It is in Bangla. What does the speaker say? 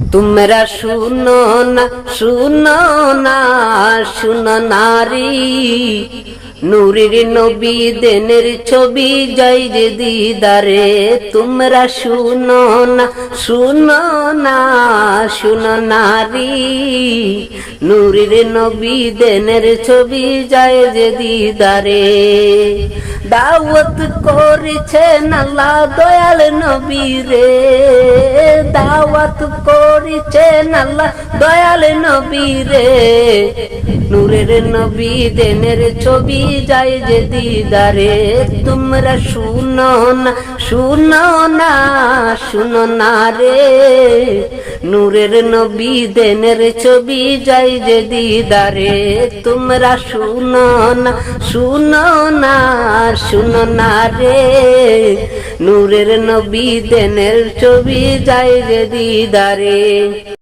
তোমরা শুনো না শুনো না, শুনো নারী। নূরের নবী দেনের ছবি যাই যে দিদারে, তোমরা শুনো না শুনো না, শুনো নারী। নূরের নবী দেনের ছবি যায় যে দিদারে, দাওয়াত করেছেন আল্লাহ দয়াল নবী রে। দাওয়াত করেছেন আল্লাহ, দয়াল নবী রে। নূরের নবী দেনের ছবি যায় যে দিদারে, তোমরা শুনো না। শুনো না শুনো না রে। নূরের নবী দেনের ছবি যাই যে দিদারে। তোমরা শুনো না শুনো না শুনো না রে। নূরের নবী দেনের ছবি যাই যে দিদারে।